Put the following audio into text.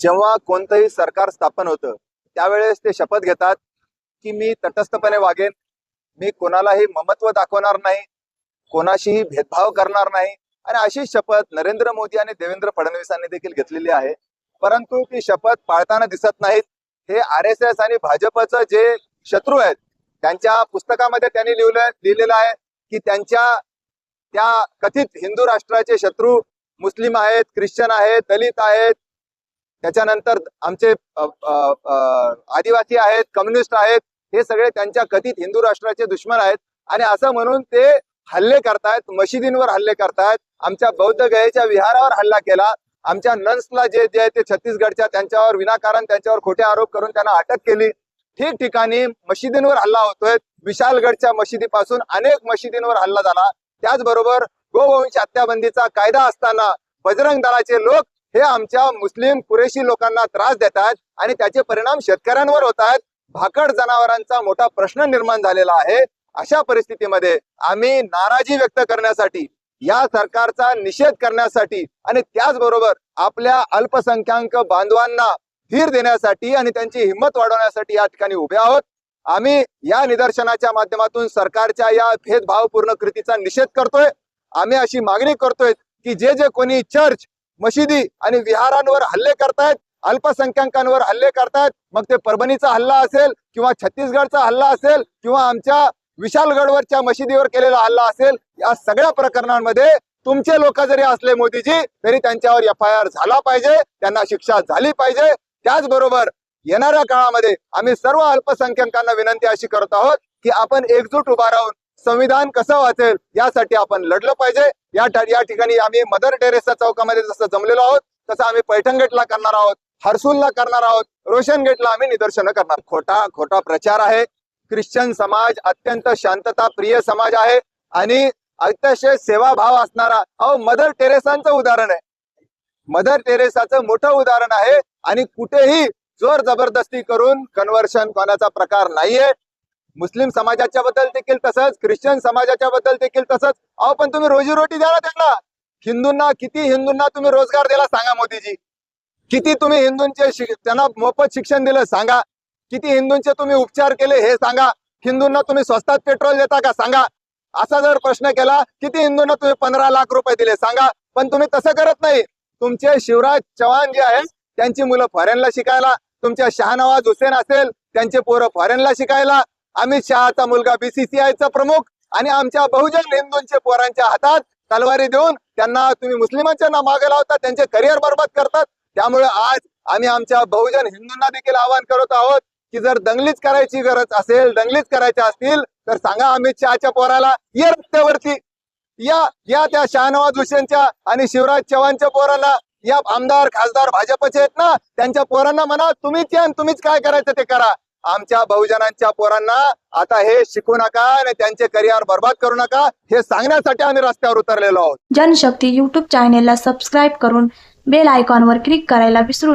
जेव्हा कोणतंही सरकार स्थापन होतं त्यावेळेस ते शपथ घेतात की मी तटस्थपणे वागेन. मी कोणालाही ममत्व दाखवणार नाही कोणाशीही भेदभाव करणार नाही. आणि अशी शपथ नरेंद्र मोदी आणि देवेंद्र फडणवीसांनी देखील घेतलेली आहे. परंतु ती शपथ पाळताना दिसत नाहीत. हे आर एस एस आणि भाजपचं जे शत्रू आहेत त्यांच्या पुस्तकामध्ये त्यांनी लिहिलं लिहिलेलं आहे की त्यांच्या त्या कथित हिंदू राष्ट्राचे शत्रू मुस्लिम आहेत ख्रिश्चन आहेत दलित आहेत त्याच्यानंतर आमचे आदिवासी आहेत कम्युनिस्ट आहेत हे सगळे त्यांच्या कथित हिंदू राष्ट्राचे दुश्मन आहेत आणि असं म्हणून ते हल्ले करतायत मशिदींवर हल्ले करतायत. आमच्या बौद्ध गयेच्या विहारावर हल्ला केला. आमच्या नन्सला जे जे आहे ते छत्तीसगडच्या त्यांच्यावर विनाकारण त्यांच्यावर खोटे आरोप करून त्यांना अटक केली. ठिकठिकाणी मशिदींवर हल्ला होतोय. विशालगडच्या मशिदीपासून अनेक मशिदींवर हल्ला झाला. त्याचबरोबर गोवंश हत्याबंदीचा कायदा असताना बजरंग दलाचे लोक हे आमच्या मुस्लिम कुरेशी लोकांना त्रास देतात आणि त्याचे परिणाम शेतकऱ्यांवर होत आहेत भाकड जनावरांचा मोठा प्रश्न निर्माण झालेला आहे. अशा परिस्थितीमध्ये आम्ही नाराजी व्यक्त करण्यासाठी या सरकारचा निषेध करण्यासाठी आणि त्याचबरोबर आपल्या अल्पसंख्याक बांधवांना धीर देण्यासाठी आणि त्यांची हिंमत वाढवण्यासाठी या ठिकाणी उभे आहोत. आम्ही या निदर्शनाच्या माध्यमातून सरकारच्या या भेदभावपूर्ण कृतीचा निषेध करतोय. आम्ही अशी मागणी करतोय की जे जे कोणी चर्च मशिदी आणि विहारांवर हल्ले करतायत अल्पसंख्याकांवर हल्ले करतायत. मग ते परभणीचा हल्ला असेल किंवा छत्तीसगडचा हल्ला असेल किंवा आमच्या विशालगडवरच्या मशिदीवर केलेला हल्ला असेल या सगळ्या प्रकरणांमध्ये तुमचे लोक जरी असले मोदीजी तरी त्यांच्यावर एफ आय आर झाला पाहिजे त्यांना शिक्षा झाली पाहिजे. त्याचबरोबर येणाऱ्या काळामध्ये आम्ही सर्व अल्पसंख्याकांना विनंती अशी करत आहोत की आपण एकजूट उभा राहून संविधान कसं वाचेल यासाठी आपण लढलं पाहिजे. या या ठिकाणी आम्ही मदर टेरेसच्या चौकामध्ये जसं जमलेलो आहोत तसं आम्ही पैठण गेटला करणार आहोत हर्सूलला करणार आहोत रोशन गेटला आम्ही निदर्शनं करणार. खोटा खोटा प्रचार आहे. ख्रिश्चन समाज अत्यंत शांतता प्रिय समाज आहे. आणि अतिशय सेवाभाव असणारा अहो मदर टेरेसांचं उदाहरण आहे. मदर टेरेसाचं मोठं उदाहरण आहे. आणि कुठेही जोर जबरदस्ती करून कन्व्हर्शन कोणाचा प्रकार नाहीये. मुस्लिम समाजाच्या बद्दल देखील तसंच ख्रिश्चन समाजाच्या बद्दल देखील तसंच. अहो पण तुम्ही रोजीरोटी द्या ना त्यांना. हिंदूंना किती हिंदूंना तुम्ही रोजगार दिला सांगा मोदीजी. किती तुम्ही हिंदूंचे त्यांना मोफत शिक्षण दिलं सांगा. किती हिंदूंचे तुम्ही उपचार केले हे सांगा. हिंदूंना तुम्ही स्वस्तात पेट्रोल देता का सांगा. असा जर प्रश्न केला किती हिंदूंना तुम्ही पंधरा लाख रुपये दिले सांगा. पण तुम्ही तसं करत नाही. तुमचे शिवराज चव्हाण जे आहेत त्यांची मुलं फॉरेनला शिकायला. तुमच्या शहानवाज हुसेन असेल त्यांचे पोरं फॉरेनला शिकायला. अमित शहाचा मुलगा बीसीसीआयचा प्रमुख आणि आमच्या बहुजन हिंदूंचे पोरांच्या हातात तलवारी देऊन त्यांना तुम्ही मुस्लिमांच्या ना मागे लावतात त्यांचे करिअर बर्बाद करतात. त्यामुळे आज आम्ही आमच्या बहुजन हिंदूंना देखील आवाहन करत आहोत की जर दंगलीच करायची गरज असेल दंगलीच करायच्या असतील तर सांगा अमित शहाच्या पोराला ये रस्त्यावरती या या त्या शहानवाज हुसेनच्या आणि शिवराज चव्हाणच्या पोराला या आमदार खासदार भाजपचे आहेत ना त्यांच्या पोरांना म्हणा तुम्हीच या तुम्हीच काय करायचं ते करा. आमच्या बहुजनांच्या पोरांना आता हे शिकू नका आणि त्यांचे करिअर बर्बाद करू नका हे सांगण्यासाठी आम्ही रस्त्यावर उतरलेलो आहोत. जनशक्ती युट्यूब चॅनेलला सबस्क्राईब करून बेल आयकॉनवर क्लिक करायला विसरू